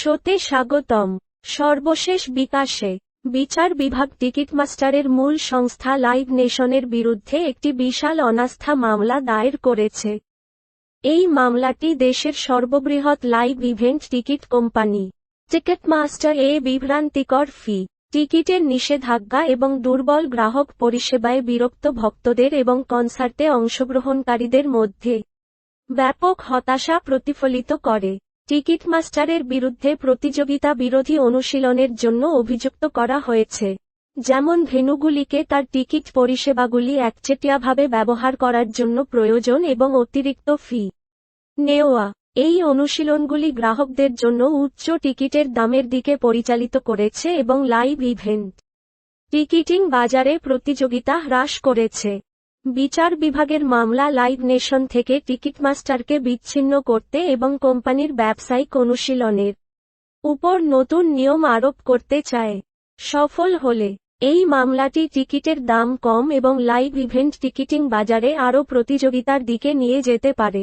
শোতে স্বাগতম। সর্বশেষ বিকাশে, বিচার বিভাগ টিকিটমাস্টারের মূল সংস্থা লাইভ নেশনের বিরুদ্ধে একটি বিশাল অনাস্থা মামলা দায়ের করেছে। এই মামলাটি দেশের সর্ববৃহৎ live event ticket company, Ticketmaster এ বিভ্রান্তিকর ফি, টিকিটের নিষেধাজ্ঞা এবং দুর্বল গ্রাহক পরিষেবায় বিরক্ত ভক্তদের এবং কনসার্টে অংশগ্রহণকারীদের মধ্যে ব্যাপক হতাশা প্রতিফলিত করে। টিকিটমাস্টারের বিরুদ্ধে প্রতিযোগিতা বিরোধী অনুশীলনের জন্য অভিযুক্ত করা হয়েছে। যেমন ভেন্যুগুলিকে তার টিকিট পরিষেবাগুলি একচেটিয়াভাবে ব্যবহার করার জন্য প্রয়োজন এবং অতিরিক্ত ফি নেওয়া। এই অনুশীলনগুলি গ্রাহকদের জন্য উচ্চ টিকিটের দামের দিকে পরিচালিত করেছে এবং লাইভ ইভেন্ট টিকিটিং বাজারে প্রতিযোগিতা হ্রাস করেছে। বিচার বিভাগের মামলা লাইভ নেশন থেকে টিকিটমাস্টারকে বিচ্ছিন্ন করতে এবং কোম্পানির ব্যবসায়িক অনুশীলনের উপর নতুন নিয়ম আরোপ করতে চায়। সফল হলে, এই মামলাটি টিকিটের দাম কম এবং লাইভ ইভেন্ট টিকিটিং বাজারে আরও প্রতিযোগিতার দিকে নিয়ে যেতে পারে।